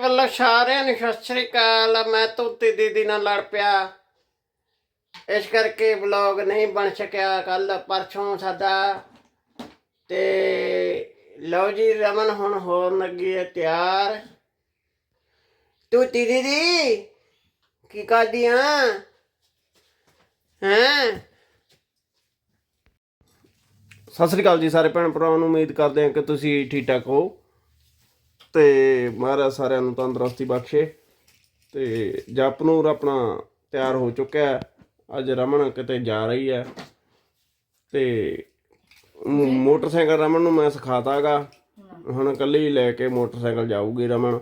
ਵੱਲੋਂ ਸਾਰਿਆਂ ਨੂੰ, ਸਤਿ ਸ੍ਰੀ ਅਕਾਲ। ਮੈਂ ਤੋਤੀ ਦੀਦੀ ਨਾਲ ਲੜ ਪਿਆ। ਇਸ ਕਰਕੇ ਵਲੌਗ ਨਹੀਂ ਬਣ ਸਕਿਆ। ਕੱਲ ਪਰਸੋਂ ਸਾਡਾ ਤੇ ਲਓ ਜੀ, ਰਮਨ ਹੁਣ ਹੋਣ ਲੱਗੀ ਹੈ ਤਿਆਰ। ਤੋਤੀ ਦੀਦੀ, ਕੀ ਕਰਦੀ ਆ? ਹੈਂ? ਸਤਿ ਸ੍ਰੀ ਅਕਾਲ ਜੀ ਸਾਰੇ ਭੈਣ ਭਰਾਵਾਂ ਨੂੰ। ਉਮੀਦ ਕਰਦੇ ਹਾਂ ਕਿ ਤੁਸੀਂ ਠੀਕ ਠਾਕ ਹੋ। ਤੇ ਮਹਾਰਾਜ ਸਾਰਿਆਂ ਨੂੰ ਤੰਦਰੁਸਤੀ ਬਖਸ਼ੇ ਤੇ ਜਪਨੂਰ ਆਪਣਾ ਤਿਆਰ ਹੋ ਚੁੱਕਿਆ ਹੈ। ਅੱਜ ਰਮਨ ਕਿਤੇ ਜਾ ਰਹੀ ਹੈ ਤੇ ਮੋਟਰਸਾਈਕਲ ਰਮਨ ਨੂੰ ਮੈਂ ਸਿਖਾਤਾਗਾ। ਹੁਣ ਇਕੱਲੀ ਹੀ ਲੈ ਕੇ ਮੋਟਰਸਾਈਕਲ ਜਾਊਗੀ ਰਮਨ।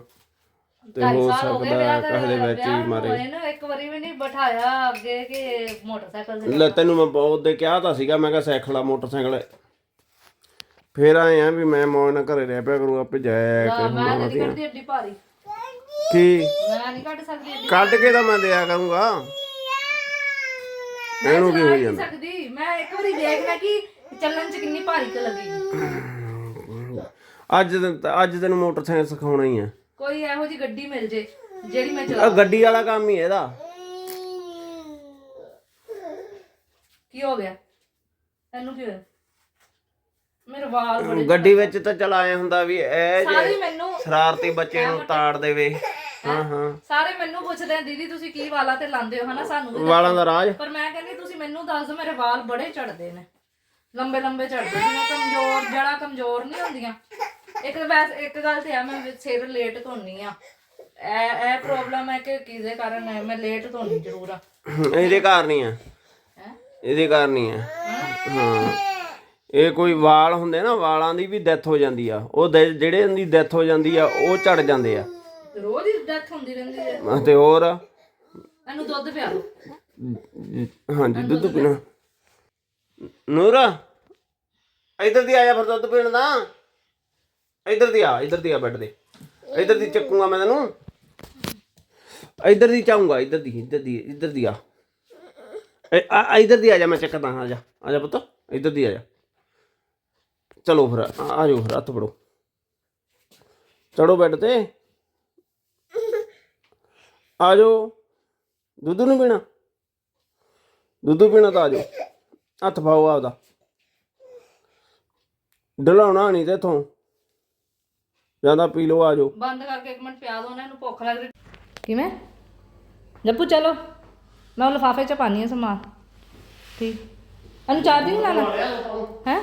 ਤੇ ਹੋ ਸਕਦਾ ਕਿਸੇ ਦੇ ਵਿੱਚ ਹੀ ਮਾਰੇ। ਇਹਨੂੰ ਇੱਕ ਵਾਰੀ ਵੀ ਨਹੀਂ ਬਿਠਾਇਆ ਅੱਗੇ ਕਿ ਮੋਟਰਸਾਈਕਲ ਲੈ ਤੈਨੂੰ ਮੈਂ ਬਹੁਤ ਦੇ ਕਿਹਾ ਤਾਂ ਸੀਗਾ ਮੈਂ ਕਿਹਾ ਸਾਈਕਲ ਆ ਮੋਟਰਸਾਈਕਲ। ਫੇਰ ਆਏ ਆ ਵੀ ਮੈਂ ਮੌਜ ਨਾਲ ਘਰੇ ਰਹਿ ਪਿਆ ਕਰੂ ਆਪੇ ਜਾਇਆ ਮੈਂ ਨਹੀਂ ਕੱਢਦੀ ਏਡੀ ਭਾਰੀ। ਕੀ? ਮੈਂ ਨਹੀਂ ਕੱਢ ਸਕਦੀ ਏਡੀ। ਕੱਢ ਕੇ ਤਾਂ ਮੈਂ ਦਿਆ ਕਰੂੰਗਾ। ਇਹਨੂੰ ਕੀ ਹੋਈ ਸਕਦੀ। ਮੈਂ ਇੱਕ ਵਾਰੀ ਦੇਖਣਾ ਕਿ ਚੱਲਣ ਚ ਕਿੰਨੀ ਭਾਰੀ ਕੁ ਲੱਗੇਗੀ ਅੱਜ ਤੈਨੂੰ- ਅੱਜ ਤੈਨੂੰ ਮੋਟਰਸਾਈਕਲ ਸਿਖਾਉਣਾ ਹੀ ਆ। ਕੋਈ ਇਹੋ ਜੀ ਗੱਡੀ ਮਿਲ ਜੇ ਜਿਹੜੀ ਮੈਂ ਆ ਚਲਾ ਗੱਡੀ ਵਾਲਾ ਕੰਮ ਹੀ ਇਹਦਾ। ਕੀ ਹੋ ਗਿਆ? ਇਹਨੂੰ ਕੀ ਹੋਇਆ? ਮੇਰੇ ਵਾਲ ਬੜੇ ਗੱਡੀ ਵਿੱਚ ਤਾਂ ਚਲ ਆਏ ਹੁੰਦਾ ਵੀ ਇਹ ਜੇ ਸਾਰੇ ਮੈਨੂੰ ਸ਼ਰਾਰਤੀ ਬੱਚੇ ਨੂੰ ਤਾੜ ਦੇਵੇ। ਹਾਂ ਹਾਂ? ਸਾਰੇ ਮੈਨੂੰ ਪੁੱਛਦੇ ਆ ਦੀਦੀ ਤੁਸੀਂ ਕੀ ਵਾਲਾਂ ਤੇ ਲਾਉਂਦੇ ਹੋ ਹਨਾ ਸਾਨੂੰ ਵੀ ਵਾਲਾਂ ਦਾ ਰਾਜ? ਪਰ ਮੈਂ ਕਹਿੰਦੀ ਤੁਸੀਂ ਮੈਨੂੰ ਦੱਸ ਦਿਓ ਮੇਰੇ ਵਾਲ ਬੜੇ ਝੜਦੇ ਨੇ। ਲੰਬੇ ਲੰਬੇ ਝੜਦੇ ਜਿਵੇਂ ਕਮਜ਼ੋਰ ਜੜਾ ਕਮਜ਼ੋਰ ਨਹੀਂ ਹੁੰਦੀਆਂ। ਇੱਕ ਵੈਸੇ ਇੱਕ ਗੱਲ ਤੇ ਆ ਮੈਂ ਸਿਰ ਲੇਟ ਧੋਨੀ ਆ। ਇਹ ਇਹ ਪ੍ਰੋਬਲਮ ਹੈ ਕਿ ਕਿਹਦੇ ਕਾਰਨ ਹੈ? ਮੈਂ ਲੇਟ ਧੋਨੀ ਜ਼ਰੂਰ ਆ। ਇਹਦੇ ਕਾਰਨ ਹੀ ਆ। ਹੈ? ਇਹਦੇ ਕਾਰਨ ਹੀ ਆ। ਹਾਂ। ਇਹ ਕੋਈ ਵਾਲ ਹੁੰਦੇ ਨਾ ਵਾਲਾਂ ਦੀ ਵੀ ਡੈਥ ਹੋ ਜਾਂਦੀ ਆ। ਉਹ ਦੇ- ਜਿਹੜੇ ਦੀ ਡੈਥ ਹੋ ਜਾਂਦੀ ਆ ਉਹ ਝੜ ਜਾਂਦੇ ਆ। ਰੋਜ਼ ਹੀ ਡੈਥ ਹੁੰਦੀ ਰਹਿੰਦੀ ਹੈ ਤੇ ਹੋਰ? ਇਹਨੂੰ ਦੁੱਧ ਪਿਆ ਦਿਓ ਹਾਂਜੀ ਦੁੱਧ ਪੀਣਾ। ਨੂਰਾ ਇੱਧਰ ਦੀ ਆਇਆ ਫਿਰ ਦੁੱਧ ਪੀਣ ਦਾ। ਇੱਧਰ ਦੀ ਆ ਇੱਧਰ ਦੀ ਆ ਬੈੱਡ ਦੇ ਇੱਧਰ ਦੀ ਚੱਕੂਗਾ ਮੈਂ ਤੈਨੂੰ। ਇੱਧਰ ਦੀ ਚਾਹੂੰਗਾ ਇੱਧਰ ਦੀ ਇੱਧਰ ਦੀ ਇੱਧਰ ਦੀ ਆ। ਇਹ- ਆ ਆ ਇੱਧਰ ਦੀ ਆ ਜਾ ਮੈਂ ਚੱਕਦਾ ਆ ਜਾ। ਆ ਜਾ ਪੁੱਤ ਇੱਧਰ ਦੀ ਆ ਜਾ। ਚਲੋ ਫਿਰ ਆ ਜਾਓ ਫਿਰ ਹੱਥ ਫੜੋ। ਚੜੋ ਬੈੱਡ ਤੇ। ਆ ਜਾਓ। ਦੁੱਧ ਨੂੰ ਪੀਣਾ? ਦੁੱਧ ਪੀਣਾ ਤਾਂ ਆ ਜਾਓ। ਹੱਥ ਪਾਓ ਆਪਦਾ। ਢਲਾਉਣਾ ਨਹੀਂ ਤੇ ਇਥੋਂ। ਜਾਂਦਾ ਪੀ ਲਓ ਆ ਜਾਓ। ਬੰਦ ਕਰਕੇ ਇੱਕ ਮਿੰਟ ਪਿਆ ਦੋ ਉਹਨਾਂ ਨੂੰ ਭੁੱਖ ਲੱਗ ਰਹੀ ਕਿਵੇਂ? ਜੱਪੂ ਚਲੋ। ਮੈਂ ਉਹ ਲਿਫਾਫੇ ਚ ਪਾਣੀ ਹੈ ਸਮਾਨ। ਠੀਕ। ਇਹਨੂੰ ਚਾਰਜਿੰਗ ਲਾਣਾ ਹੈ?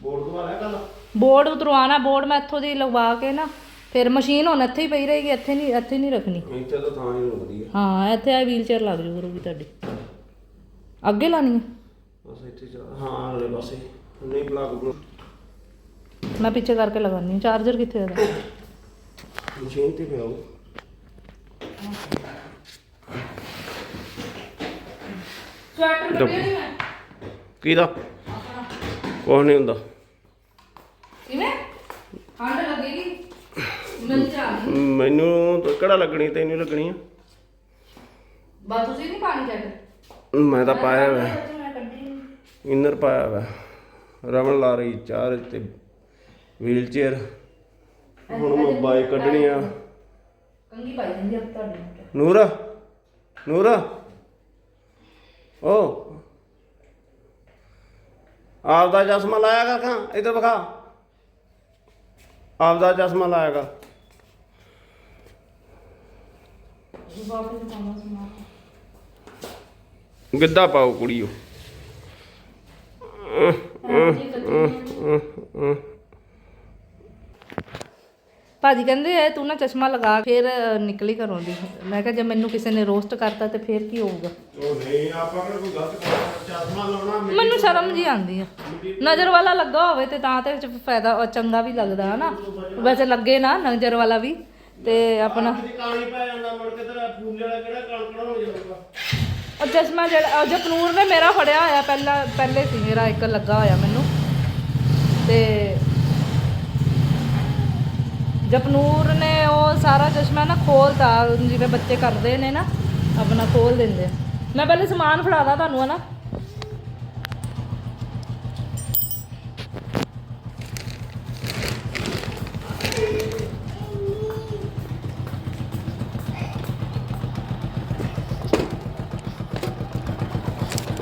ਬੋਰਡ ਤੋਂ ਆਇਆ ਕੱਲ ਬੋਰਡ ਉਤਰਵਾਣਾ ਬੋਰਡ ਮੈਂ ਇੱਥੋਂ ਦੀ ਲਗਵਾ ਕੇ ਨਾ ਫਿਰ ਮਸ਼ੀਨ ਹੁਣ ਇੱਥੇ ਹੀ ਪਈ ਰਹੇਗੀ ਇੱਥੇ ਨਹੀਂ ਇੱਥੇ ਨਹੀਂ ਰੱਖਣੀ। ਇੱਥੇ ਤਾਂ ਥਾਂ ਹੀ ਰੁਕਦੀ ਹੈ ਹਾਂ ਇੱਥੇ ਆ ਵੀਲ ਚੇਅਰ ਲੱਗ ਜੂ ਕਰੂਗੀ ਤੁਹਾਡੀ। ਅੱਗੇ ਲਾਣੀ ਹੈ ਬਸ ਇੱਥੇ ਚੱਲ ਹਾਂ ਅਗਲੇ ਪਾਸੇ। ਨਹੀਂ ਪਲੱਗ ਬਲੂ। ਮੈਂ ਪਿੱਛੇ ਕਰਕੇ ਲਗਾਉਣੀ ਹਾਂ। ਚਾਰਜਰ ਕਿੱਥੇ ਹੈ ਮਸ਼ੀਨ ਤੇ ਸਵੈਟਰ ਕੱਢਿਆ ਨਹੀਂ ਮੈਂ। ਕਿਹਦਾ? ਕੋਈ ਨਹੀਂ ਹੁੰਦਾ। ਮੈਨੂੰ ਚਾਹ ਮੈਨੂੰ ਤਾਂ ਕਿਹੜਾ ਲੱਗਣੀ ਤੈਨੂੰ ਲੱਗਣੀ ਆ। ਬਾ ਤੁਸੀਂ ਨਹੀਂ ਪਾਣੀ ਚੱਕ ਮੈਂ ਤਾਂ ਪਾਇਆ ਹੋਇਆ। ਨੀ। ਇਨਰ ਪਾਇਆ ਹੋਇਆ। ਰਮਨ ਲਾ ਰਹੀ ਚਾਰ ਤੇ ਵੀਲ ਚੇਅਰ ਹੁਣ ਮੈਂ ਬਾਈਕ ਕੱਢਣੀ ਆ। ਕੰਗੀ ਪਾਈ ਜਾਂਦੀ ਆ ਤੁਹਾਡੀ ਨੂਰਾ। ਨੂਰਾ। ਓ। ਆਪਦਾ ਚਸ਼ਮਾ ਲਾਇਆ ਕਰ ਖਾਂ ਇਧਰ ਵਿਖਾ। ਆਪਦਾ ਚਸ਼ਮਾ ਲਾਇਆ ਕਰ। ਨੂੰ ਪਾਉਣਾ ਸਮਾਨ ਗਿੱਧਾ ਪਾਓ ਕੁੜੀਓ ਭਾਜੀ ਕਹਿੰਦੇ ਐ ਤੂੰ ਨਾ ਚਸ਼ਮਾ ਲਗਾ ਫਿਰ ਅ, ਨਿਕਲੀ ਘਰੋਂ ਦੀ। ਮੈਂ ਕਿਹਾ ਜੇ ਮੈਨੂੰ ਕਿਸੇ ਨੇ ਰੋਸਟ ਕਰਤਾ ਤੇ ਫਿਰ ਕੀ ਹੋਊਗਾ? ਉਹ ਨਹੀਂ ਆਪਾਂ ਕਿਹੜਾ ਕੋਈ ਗਲਤ ਚਸ਼ਮਾ ਲਾਉਣਾ ਮੈਨੂੰ ਸ਼ਰਮ ਜੀ ਆਉਂਦੀ ਆ। ਨਜ਼ਰ ਵਾਲਾ ਲੱਗਾ ਹੋਵੇ ਤੇ ਤਾਂ ਤੇ ਚ ਫਾਇਦਾ ਉਹ ਚੰਗਾ ਵੀ ਲੱਗਦਾ ਹਨਾ? ਵੈਸੇ ਲੱਗੇ ਨਾ ਨਜ਼ਰ ਵਾਲਾ ਵੀ। ਤੇ ਆਪਣਾ ਕਾਣੀ ਪੈ ਜਾਂਦਾ ਮੁੜ ਕੇ ਤੇਰਾ ਫੂਲੇ ਵਾਲਾ ਕਿਹੜਾ ਕਣਕਣ ਹੋ ਜਾਊਗਾ। ਉਹ ਚਸ਼ਮਾ ਜਿਹੜਾ ਉਹ ਜਪਨੂਰ ਨੇ ਮੇਰਾ ਫੜਿਆ ਹੋਇਆ ਪਹਿਲਾਂ ਪਹਿਲੇ ਸੀ ਮੇਰਾ ਇੱਕ ਲੱਗਾ ਹੋਇਆ ਮੈਨੂੰ। ਤੇ ਜਪਨੂਰ ਨੇ ਉਹ ਸਾਰਾ ਚਸ਼ਮਾ ਨਾ ਖੋਲਤਾ ਜਿਵੇਂ ਬੱਚੇ ਕਰਦੇ ਨੇ ਨਾ ਆਪਣਾ ਖੋਲ ਦਿੰਦੇ। ਮੈਂ ਪਹਿਲੇ ਸਮਾਨ ਫੜਾਦਾ ਤੁਹਾਨੂੰ ਹਨਾ?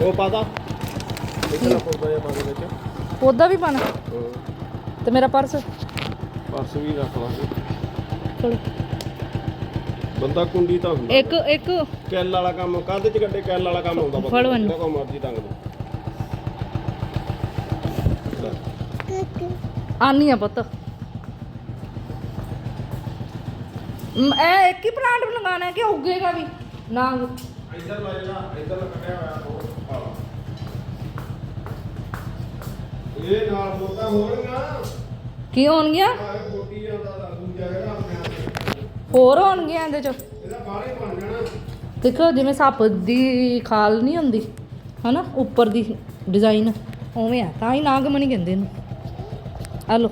ਉਹ ਪਾਦਾ ਇਤਨਾ ਪੌਦਾ ਜਿਹਾ ਪਾ ਦੇ। ਵਿੱਚ ਉਹਦਾ ਵੀ ਪਾਣਾ। ਤੇ ਮੇਰਾ ਪਰਸ। ਪਰਸ ਵੀ ਰੱਖ ਲਾਂਗੇ। ਚਲੋ। ਬੰਦਾ ਕੁੰਡੀ ਤਾਂ ਹੁੰਦਾ। ਇੱਕ ਇੱਕ। ਕੈਲ ਵਾਲਾ ਕੰਮ ਕਾਹਦੇ ਚ ਗੱਡੇ ਕੈਲ ਵਾਲਾ ਕੰਮ ਹੁੰਦਾ ਫੜ। ਜਿਹੜਾ ਕੋ ਮਰਜ਼ੀ ਟੰਗ ਦੇ ਆਨੀ ਆ ਪੁੱਤ। ਮ, ਇਹ ਇੱਕ ਹੀ ਪਲਾਂਟ ਲਗਾਣਾ ਕਿ ਉੱਗੇਗਾ ਵੀ? ਨਾ ਇੱਧਰ ਲੈ ਜਾ ਇੱਧਰ ਕੱਟਿਆ ਹੋਇਆ ਉਹ। ਇਹ ਨਾਲ ਕੀ ਹੋਣਗੀਆਂ? ਆਹ ਕੋਟੀ ਜਾਂਦਾ ਦੂਜਾ ਹੈਗਾ ਆਪਣੇ ਆਪ ਤੇ। ਹੋਰ ਹੋਣਗੀਆਂ ਇਹਦੇ ਚ। ਇਹਦਾ ਬਾਹਲੇ ਬਣ ਜਾਣਾ। ਦੇਖੋ ਜਿਵੇਂ ਸੱਪ ਦੀ ਖਾਲ ਨਹੀਂ ਹੁੰਦੀ ਹਨਾ? ਉੱਪਰ ਦੀ ਡਿਜ਼ਾਈਨ ਉਵੇਂ ਆ ਤਾਂ ਹੀ ਨਾਗਮਣੀ ਕਹਿੰਦੇ ਇਹਨੂੰ। ਆ ਲੋ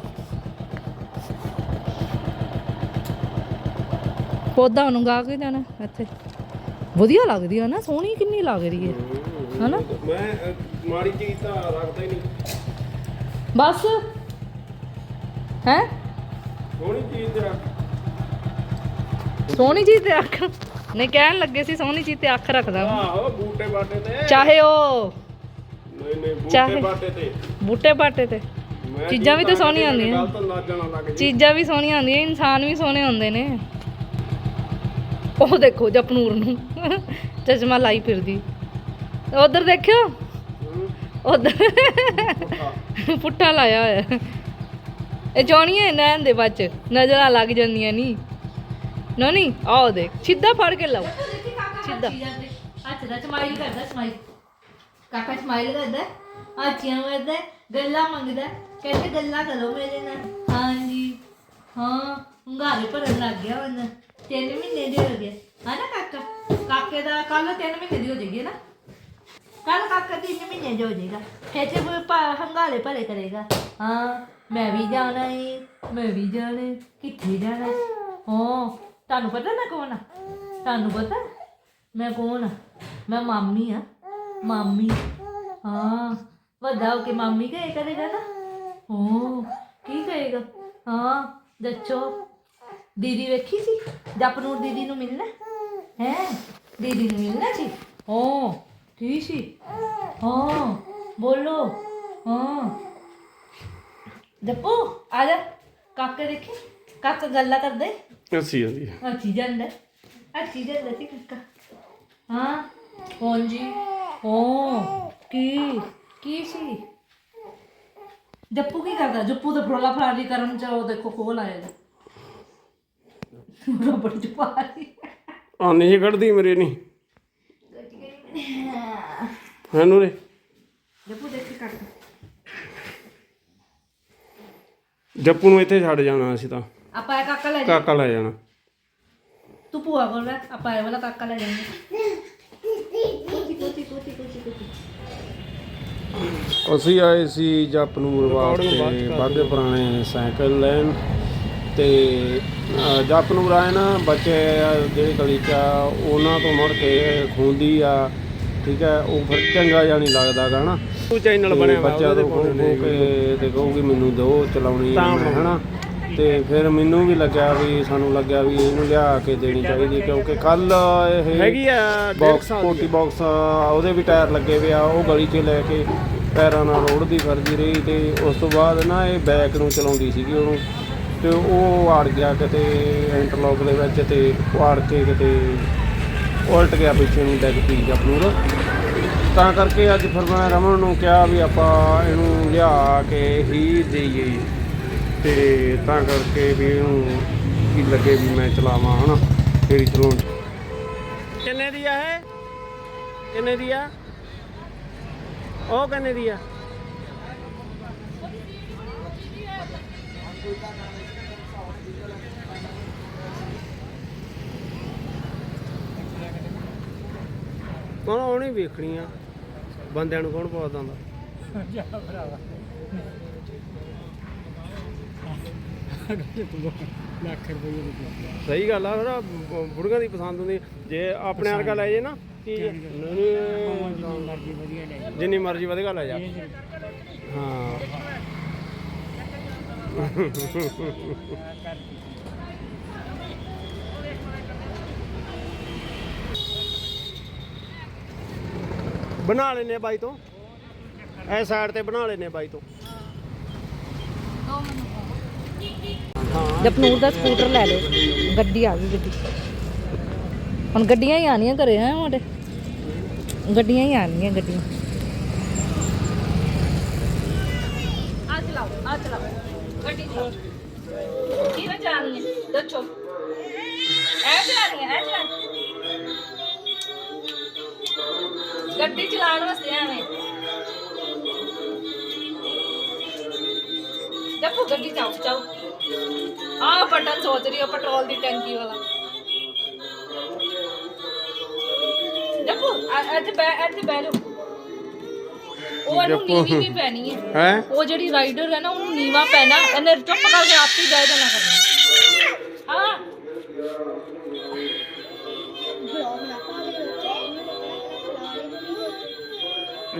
ਪੌਦਾ ਉਹਨੂੰ ਗਾ ਕੇ ਜਾਣਾ ਇੱਥੇ। ਵਧੀਆ ਲੱਗਦੀ ਆ ਨਾ ਸੋਹਣੀ ਕਿੰਨੀ ਲੱਗ ਰਹੀ ਹੈ। ਹਨਾ? ਮੈਂ ਅਹ, ਮਾੜੀ ਚੀਜ਼ ਤਾਂ ਰੱਖਦਾ ਹੀ ਨਹੀਂ। ਬਸ। ਹੈ? ਸੋਹਣੀ ਚੀਜ਼ ਤੇ ਰੱਖ। ਸੋਹਣੀ ਚੀਜ਼ ਤੇ ਅੱਖ। ਨਹੀਂ ਕਹਿਣ ਲੱਗੇ ਸੀ ਸੋਹਣੀ ਚੀਜ਼ ਤੇ ਅੱਖ ਰੱਖਦਾ। ਆਹੋ ਬੂਟੇ ਬਾਟੇ ਤੇ। ਚਾਹੇ ਉਹ ਨਹੀਂ ਨਹੀਂ ਬੂਟੇ ਚਾਹੇ- ਬਾਟੇ ਤੇ। ਬੂਟੇ ਬਾਟੇ ਤੇ। ਮੈਂ ਚੀਜ਼ਾਂ ਵੀ ਤਾਂ ਸੋਹਣੀਆਂ ਹੁੰਦੀਆਂ। ਗੱਲ ਤਾਂ ਲੱਗ ਜਾਣਾ ਲੱਗ ਜੀ। ਚੀਜ਼ਾਂ ਵੀ ਸੋਹਣੀਆਂ ਹੁੰਦੀਆਂ ਇਨਸਾਨ ਵੀ ਸੋਹਣੇ ਹੁੰਦੇ ਨੇ। ਉਹ ਦੇਖੋ ਜਪਨੂਰ ਨੂੰ। ਚਸ਼ਮਾ ਲਾਈ ਫਿਰਦੀ। ਉਧਰ ਦੇਖਿਓ। ਉਧਰ। ਪੁੱਠਾ ਲਾਇਆ ਹੋਇਆ। ਇਹ ਚਾਹਣੀਆਂ ਨੈਣ ਦੇ ਵਿੱਚ ਨਜ਼ਰਾਂ ਲੱਗ ਜਾਂਦੀਆਂ ਨਹੀਂ ਨਾ ਨਹੀਂ ਆਓ ਦੇਖ ਸਿੱਧਾ ਫੜ ਕੇ ਲਾਓ। ਸਿੱਧਾ। ਹੱਥ ਦਾ ਸਮਾਈਲ ਕਰਦਾ ਸਮਾਈਲ ਕਾਕਾ ਸਮਾਈਲ ਕਰਦਾ ਅੱਛੀਆਂ ਕਰਦਾ ਗੱਲਾਂ ਮੰਗਦਾ। ਕਹਿੰਦੇ ਗੱਲਾਂ ਕਰੋ ਮੇਰੇ ਨਾਲ। ਹਾਂਜੀ ਹਾਂ ਹੁੰਗਾਰੇ ਭਰਨ ਲੱਗ ਗਿਆ ਹੁਣ। ਤਿੰਨ ਮਹੀਨੇ ਦੇ ਹੋ ਗਏ। ਹਨਾ ਕਾਕਾ? ਕਾਕੇ ਦਾ ਕੱਲ ਤਿੰਨ ਮਹੀਨੇ ਦੀ ਹੋ ਜਾਏਗੀ ਨਾ? ਕੱਲ ਕਾਕਾ ਤਿੰਨ ਮਹੀਨੇ ਦਾ ਜਾਏਗਾ। ਖੇਤੇ ਕੋਈ ਭਾ- ਹੰਗਾਰੇ ਭਰੇ ਕਰੇਗਾ। ਹਾਂ, ਮੈਂ ਵੀ ਜਾਣਾ ਏ, ਮੈਂ ਵੀ ਜਾਣਾ ਏ। ਕਿੱਥੇ ਜਾਣਾ ਹਾਂ, ਤੁਹਾਨੂੰ ਪਤਾ ਮੈਂ ਕੌਣ ਆ? ਤੁਹਾਨੂੰ ਪਤਾ? ਮੈਂ ਕੌਣ ਆ? ਮੈਂ ਮਾਮੀ ਆ। ਮਾਮੀ। ਹਾਂ, ਵੱਡਾ ਹੋ ਕੇ ਮਾਮੀ ਕਹੇ ਕਰੇਗਾ ਨਾ। ਓ ਕੀ ਕਹੇਗਾ? ਹਾਂ, ਦੱਸੋ। ਦੀਦੀ ਵੇਖੀ ਸੀ? ਜਪਨੂਰ ਦੀਦੀ ਨੂੰ ਮਿਲਣਾ? ਹੈ? ਦੀਦੀ ਨੂੰ ਮਿਲਣਾ ਸੀ? ਓ ਕੀ ਸੀ ਹਾਂ ਬੋਲੋ। ਹਾਂ। ਜੱਪੂ ਆ ਜਾ। ਕਾਕੇ ਦੇਖੀ? ਕਾਕਾ ਗੱਲਾਂ ਕਰਦੇ। ਅੱਛੀ ਜਾਂਦੀ ਹੈ ਅੱਛੀ ਜਾਂਦਾ। ਅੱਛੀ ਜਾਂਦਾ ਸੀ ਕਾਕਾ। ਹਾਂ। ਕੌਣ ਜੀ? ਓ ਕੀ? ਕੀ ਸੀ? ਜੱਪੂ ਕੀ ਕਰਦਾ? ਜੱਪੂ ਤਾਂ ਫਰੋਲਾ ਫਰਾਲੀ ਕਰਨ ਚ ਉਹ ਦੇਖੋ ਕੋਲ ਆਏਗਾ ਰਬੜ ਚ ਪਾ ਰਹੀ ਆਨੀ ਜੀ ਕੱਢਦੀ ਮੇਰੇ ਨਹੀਂ ਹੈ ਨੂਰੇ। ਜੱਪੂ ਦੇਖੀ ਕਾਕਾ ਜੱਪੂ ਨੂੰ ਇੱਥੇ ਛੱਡ ਜਾਣਾ ਅਸੀਂ ਤਾਂ। ਆਪਾਂ ਇਹ ਕਾਕਾ ਲੈ ਜਾ ਕਾਕਾ ਲੈ ਜਾਣਾ। ਤੂੰ ਭੂਆ ਕੋਲ ਰਹਿ ਆਪਾਂ ਇਹ ਵਾਲਾ ਕਾਕਾ ਲੈ ਜਾਵਾਂਗੇ। ਕੋਤੀ ਕੋਤੀ ਕੋਤੀ ਕੋਤੀ ਕੋਤੀ ਅਸੀਂ ਆਏ ਸੀ ਜਪਨੂਰ ਵਾਸਤੇ ਬਾਗੇ ਪੁਰਾਣੇ ਸਾਈਕਲ ਲੈਣ ਤੇ ਅ, ਜਪਨੂਰ ਆਏ ਨਾ ਬੱਚੇ ਆ ਜਿਹੜੇ ਗਲੀ ਚ ਆ, ਉਹਨਾਂ ਤੋਂ ਮੁੜ ਕੇ ਖੁੰਦੀ ਆ ਠੀਕ ਹੈ ਉਹ ਫਿਰ ਚੰਗਾ ਜਿਹਾ ਨਹੀਂ ਲੱਗਦਾ ਗਾ ਹਨਾ। ਉਹ ਚੈਨਲ ਬਣਿਆ ਬੱਚਾ ਤੋਂ ਕਹੂਗੀ ਮੈਨੂੰ ਦਿਓ ਚਲਾਉਣੀ ਮੈਂ, ਹਨਾ। ਤੇ ਫਿਰ ਮੈਨੂੰ ਵੀ ਲੱਗਿਆ ਵੀ ਸਾਨੂੰ ਲੱਗਿਆ ਵੀ ਇਹਨੂੰ ਲਿਆ ਕੇ ਦੇਣੀ ਚਾਹੀਦੀ ਕਿਉਂਕਿ ਕੱਲ ਇਹ ਹੈਗੀ ਆ ਬਾਕਸ ਕੋਟੀ ਬਾਕਸ ਉਹਦੇ ਵੀ ਟਾਇਰ ਲੱਗੇ ਹੋਏ ਆ ਉਹ ਗਲੀ 'ਚ ਲੈ ਕੇ ਪੈਰਾਂ ਨਾਲ ਰੋੜਦੀ ਫਿਰਦੀ ਰਹੀ ਤੇ ਉਸ ਤੋਂ ਬਾਅਦ ਨਾ ਇਹ ਬੈਕ ਨੂੰ ਚਲਾਉਂਦੀ ਸੀਗੀ ਉਹਨੂੰ। ਤੇ ਉਹ ਆੜ ਗਿਆ ਕਿਤੇ ਇੰਟਰਲੌਕ ਦੇ ਵਿੱਚ ਤੇ ਉਹ ਆੜ ਕੇ ਕਿਤੇ ਉਲਟ ਗਿਆ ਪਿੱਛੇ ਨੂੰ ਡੈਗ ਪੀ ਜਪਨੂਰ ਤਾਂ ਕਰਕੇ ਅੱਜ ਫਿਰ ਮੈਂ ਰਮਨ ਨੂੰ ਕਿਹਾ ਵੀ ਆਪਾਂ ਇਹਨੂੰ ਲਿਆ ਕੇ ਹੀ ਦੇਈਏ। ਤੇ ਤਾਂ ਕਰਕੇ ਵੀ ਇਹਨੂੰ ਕੀ ਲੱਗੇ ਵੀ ਮੈਂ ਚਲਾਵਾਂ, ਹਨਾ? ਫੇਰ ਹੀ ਚਲਾਉਣ ਕਿੰਨੇ ਦੀ ਆ ਇਹ? ਕਿੰਨੇ ਦੀ ਆ? ਉਹ ਕਿੰਨੇ ਦੀ ਆ? ਕੌਣ ਉਹਨੇ ਵੇਖਣੀ ਆ ਬੰਦਿਆਂ ਨੂੰ ਕੌਣ ਪੁੱਛਦਾ ਹੁੰਦਾ? ਸਹੀ ਗੱਲ ਆ, ਫਿਰ ਬ- ਬੁੜੀਆਂ ਦੀ ਪਸੰਦ ਹੁੰਦੀ। ਜੇ ਆਪਣੇ ਵਰਗਾ ਲੈ ਜੇ ਨਾ, ਕੀ ਜਿੰਨੀ ਮਰਜ਼ੀ ਵਧੀਆ ਲੈ ਜਾ। ਹਾਂ। ਬਣਾ ਲੈਨੇ ਬਾਈ ਤੋਂ। ਐ ਸਾਈਡ ਤੇ ਬਣਾ ਲੈਨੇ ਬਾਈ ਤੋਂ। ਜਪਨੂਰ ਦਾ ਸਕੂਟਰ ਲੈ ਲਓ। ਗੱਡੀ ਆ ਗਈ ਗੱਡੀ। ਹੁਣ ਗੱਡੀਆਂ ਹੀ ਆਣੀਆਂ ਘਰੇ ਹੈ ਮੋਟੇ ਗੱਡੀਆਂ ਹੀ ਆਣੀਆਂ ਗੱਡੀਆਂ। ਆ ਚਲਾਓ ਆ ਚਲਾਓ। ਗੱਡੀ ਚਲਾਓ। ਹੈ? ਦੱਸੋ। ਐ ਚਲਾਣੀ ਐ ਚਲਾਣੀ ਗੱਡੀ ਚਲਾਉਣ ਵਾਸਤੇ ਐਵੇਂ ਦੇਖੋ ਗੱਡੀ ਚਾਓ ਚਾਓ ਆ ਬਟਨ ਸੋਚ ਰਹੀ ਹੋ ਪੈਟਰੋਲ ਦੀ ਟੈਂਕੀ ਵਾਲਾ। ਦੇਖੋ ਆ- ਇੱਥੇ ਬੈ ਇੱਥੇ ਬਹਿ ਜਾਓ। ਉਹ ਇਹਨੂੰ। ਨੀਵੀਂ ਵੀ ਪੈਣੀ ਹੈ। ਹੈ? ਉਹ ਜਿਹੜੀ ਰਾਈਡਰ ਹੈ ਨਾ ਉਹਨੂੰ ਨੀਵਾ ਪੈਣਾ ਇਹਨੇ ਚੁੱਪ ਕਰਕੇ ਆਪ ਹੀ ਬਹਿ ਜਾਣਾ ਕਰਨਾ।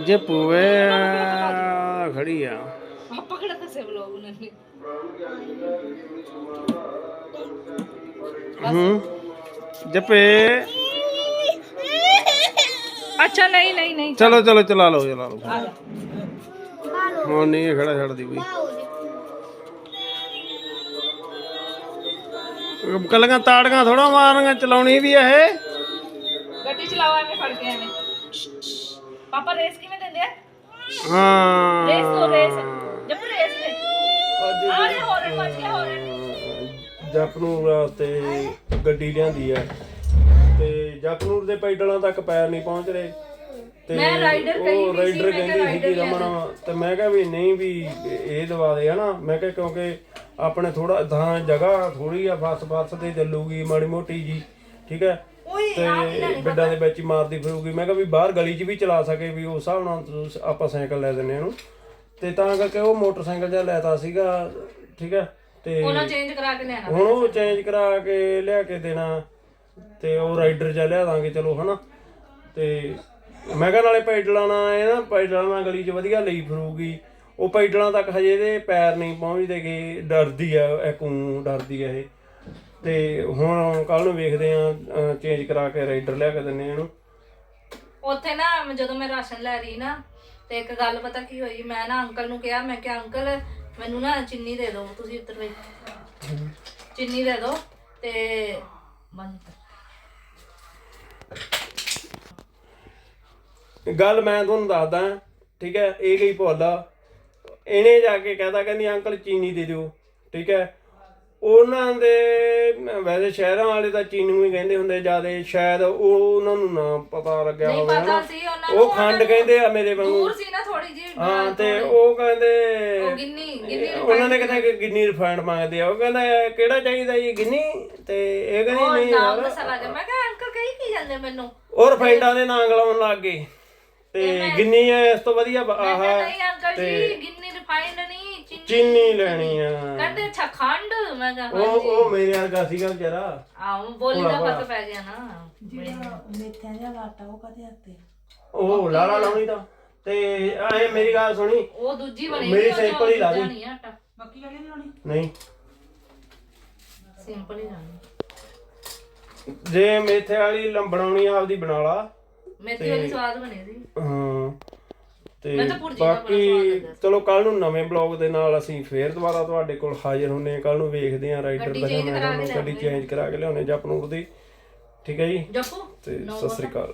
ਜੇ ਪੂਵੇ ਖੜੀ ਆ ਆ ਪਕੜ ਤੇ ਸੇ ਵਲੋਗ ਉਹਨਾਂ ਨੇ ਹੂੰ ਜਪੇ ਅੱਛਾ ਨਹੀਂ ਨਹੀਂ ਨਹੀਂ ਚਲੋ ਚਲੋ ਚਲਾ ਲਓ ਚਲਾ ਲਓ ਆ ਜਾ। ਹੁਣ ਨਹੀਂ ਇਹ ਖੜਾ ਛੱਡਦੀ ਕੋਈ ਕੱਲੀਆਂ ਤਾੜੀਆਂ ਥੋੜਾ ਮਾਰਨੀਆਂ ਚਲਾਉਣੀ ਵੀ ਇਹ ਗੱਡੀ ਚਲਾਓ ਐਵੇਂ ਫੜ ਕੇ ਐਵੇਂ ਪਾਪਾ ਰੇਸ ਕਿਵੇਂ ਦਿੰਦੇ ਆ ਹਾਂ ਰੇਸ ਤੋਂ। ਰੇਸ ਜਬ ਰੇਸ ਦੇ ਆ ਰੇ ਹੋਰਨ ਮਚ ਗਿਆ ਹੋਰਨ ਜਪਨੂਰ ਵਾਸਤੇ ਗੱਡੀ ਲਿਆਂਦੀ ਆ। ਤੇ ਜਪਨੂਰ ਦੇ ਪੈਡਲਾਂ ਤੱਕ ਪੈਰ ਨਹੀਂ ਪਹੁੰਚ ਰਹੇ। ਤੇ ਮੈਂ rider ਕਹੀ ਉਹ ਰਾਈਡਰ ਕਹਿੰਦੀ ਸੀ ਰਮਨ ਤੇ ਮੈਂ ਕਿਹਾ ਵੀ ਨਹੀਂ ਵੀ ਇਹ ਦਵਾ ਦੇ ਹਨਾ? ਮੈਂ ਕਿਹਾ ਕਿਉਂਕਿ ਆਪਣੇ ਥੋੜਾ ਥਾਂ ਜਗ੍ਹਾ ਥੋੜੀ ਆ ਫਸ ਫਸ ਤੇ ਚੱਲੂਗੀ ਮਾੜੀ ਮੋਟੀ ਜੀ ਠੀਕ ਹੈ? ਤੇ ਗੱਡਾਂ ਦੇ ਵਿੱਚ ਹੀ ਮਾਰਦੀ ਫਿਰੂਗੀ। ਮੈਂ ਕਿਹਾ ਵੀ ਬਾਹਰ ਗਲੀ 'ਚ ਵੀ ਚਲਾ ਸਕੇ ਵੀ ਉਸ ਹਿਸਾਬ ਨਾਲ ਤੁਸੀਂ- ਆਪਾਂ ਸਾਈਕਲ ਲੈ ਦਿੰਨੇ ਇਹਨੂੰ। ਤੇ ਤਾਂ ਕਰਕੇ ਉਹ ਮੋਟਰਸਾਈਕਲ ਜਿਹਾ ਲੈਤਾ ਸੀਗਾ ਠੀਕ ਹੈ? ਤੇ ਉਹਨਾਂ ਚੇਂਜ ਕਰਾ ਕੇ ਲਿਆਣਾ ਹੁਣ ਉਹ ਚੇਂਜ ਕਰਾ ਕੇ ਲਿਆ ਕੇ ਦੇਣਾ। ਤੇ ਉਹ ਰਾਈਡਰ ਜਿਹਾ ਲਿਆ ਦਾਂਗੇ ਚਲੋ ਹਨਾ? ਤੇ ਮੈਂ ਕਿਹਾ ਨਾਲੇ ਪੈਡਲਾਂ ਨਾਲ ਇਹ ਨਾ ਪੈਡਲਾਂ ਨਾਲ ਗਲੀ 'ਚ ਵਧੀਆ ਲਈ ਫਿਰੂਗੀ। ਉਹ ਪੈਡਲਾਂ ਤੱਕ ਹਜੇ ਇਹਦੇ ਪੈਰ ਨਹੀਂ ਪਹੁੰਚਦੇਗੇ ਡਰਦੀ ਆ ਐਕੂ ਡਰਦੀ ਆ ਇਹ। ਤੇ ਹੁਣ ਕੱਲ ਨੂੰ ਵੇਖਦੇ ਆ ਚੇਂਜ ਕਰਾ ਕੇ ਰਾਈਡਰ ਲਿਆ ਕੇ ਦਿੰਨੇ ਆ ਇਹਨੂੰ। ਉੱਥੇ ਨਾ ਮੈਂ- ਜਦੋਂ ਮੈਂ ਰਾਸ਼ਨ ਲੈ ਰਹੀ ਨਾ ਤੇ ਇੱਕ ਗੱਲ ਪਤਾ ਕੀ ਹੋਈ ਮੈਂ ਨਾ ਅੰਕਲ ਨੂੰ ਕਿਹਾ ਮੈਂ ਕਿਹਾ ਅੰਕਲ ਮੈਨੂੰ ਨਾ ਚੀਨੀ ਦੇ ਦਿਓ ਤੁਸੀਂ ਉੱਤਰ ਵੇ ਚੀਨੀ ਦੇ ਦਿਓ ਤੇ। ਗੱਲ ਮੈਂ ਤੁਹਾਨੂੰ ਦੱਸਦਾ ਠੀਕ ਹੈ ਇਹ ਗਈ ਭੋਲਾ। ਇਹਨੇ ਜਾ ਕੇ ਕਹਦਾ ਕਹਿੰਦੀ ਅੰਕਲ ਚੀਨੀ ਦੇ ਦਿਓ ਠੀਕ ਹੈ? ਉਹਨਾਂ ਦੇ ਵੈਸੇ ਸ਼ਹਿਰਾਂ ਵਾਲੇ ਤਾਂ ਚੀਨੀ ਹੀ ਕਹਿੰਦੇ ਹੁੰਦੇ ਜਿਆਦੇ ਸ਼ਾਇਦ ਉਹ ਉਹਨਾਂ ਨੂੰ ਨਾ ਪਤਾ ਲੱਗਿਆ ਨਹੀਂ ਹੋਵੇ ਪਤਾ ਹਨਾ? ਸੀ ਉਹਨਾਂ ਨੂੰ ਉਹ ਖੰਡ ਕਹਿੰਦੇ ਆ ਮੇਰੇ ਵਾਂਗੂ। ਦੂਰ ਸੀ ਨਾ ਥੋੜੀ ਜੀ ਹਾਂ ਤੇ ਉਹ ਕਹਿੰਦੇ ਉਹ ਗਿੰਨੀ ਗਿੰਨੀ ਉਹਨਾਂ ਨੇ ਕਹਿੰਦੇ ਕਿ ਗਿੰਨੀ ਰਿਫਾਈਂਡ ਮੰਗਦੇ ਆ। ਉਹ ਕਹਿੰਦਾ ਕਿਹੜਾ ਚਾਹੀਦਾ ਜੀ ਗਿੰਨੀ? ਤੇ ਇਹ ਕਹਿੰਦੀ ਨਹੀਂ ਨਾਮ ਯਾਰ ਮਸਾਲਾ ਜਿਹਾ। ਮੈਂ ਕਿਹਾ ਅੰਕਲ ਕਹੀ ਕੀ ਜਾਂਦੇ ਮੈਨੂੰ? ਉਹ ਰਿਫਾਈਂਡਾਂ ਦੇ ਨਾਂ ਗਲਾਉਣ ਲੱਗ ਗਏ। ਤੇ ਗਿੰਨੀ ਐ ਇਸ ਤੋਂ ਵਧੀਆ ਬ- ਆਹ ਨਹੀਂ ਅੰਕਲ ਜੀ ਗਿੰਨੀ ਰਿਫਾਈਨਡ ਨਹੀਂ। ਚੀਨੀ ਲੈਣੀ ਆ। ਕਹਿੰਦੇ ਅੱਛਾ ਖੰਡ ਮੈਂ ਕਿਹਾ ਉਹ ਉਹ ਮੇਰੇ ਵਰਗਾ ਸੀਗਾ ਵਿਚਾਰਾ। ਆਹ ਬੋਲੀ ਦਾ ਫ਼ਰਕ ਪੈ ਗਿਆ ਨਾ। ਉਹ ਲਾਲਾ ਲਾਉਣੀ ਤਾਂ। ਤੇ ਐ ਮੇਰੀ ਗੱਲ ਸੁਣੀ। ਉਹ ਦੂਜੀ ਬਣੀ ਮੇਰੀ ਸਿੰਪਲ ਹੀ ਲਾ ਦੀ। ਨਹੀਂ ਆਟਾ। ਨਹੀਂ। ਸਿੰਪਲ ਹੀ ਲਾਣੀ ਜੇ ਮੇਥੇ ਵਾਲੀ ਲੰ- ਬਣਾਉਣੀ ਆ ਆਪਦੀ ਬਣਾ ਲਾ। ਮੇਥੀ ਵਾਲੀ ਸਵਾਦ ਬਣੀ ਸੀ। ਹਾਂ। ਤੇ ਬਾਕੀ ਚਲੋ ਕੱਲ ਨੂੰ ਨਵੇਂ ਬਲੌਗ ਦੇ ਨਾਲ ਅਸੀਂ ਫੇਰ ਦੁਬਾਰਾ ਤੁਹਾਡੇ ਕੋਲ ਹਾਜ਼ਰ ਹੁੰਨੇ ਆ। ਕੱਲ ਨੂੰ ਵੇਖਦੇ ਆ ਰਾਈਡਰ ਗੱਡੀ ਦਾ change ਕਰਾ ਕੇ ਗੱਡੀ ਲਿਆਉਂਦੇ ਚੇਂਜ ਕਰਾ ਕੇ ਲਿਆਉਣੇ ਜਪਨੂਰ ਦੀ ਠੀਕ ਹੈ ਜੀ? ਜੱਫੂ ਤੇ ਸਤਿ ਸ੍ਰੀ ਅਕਾਲ।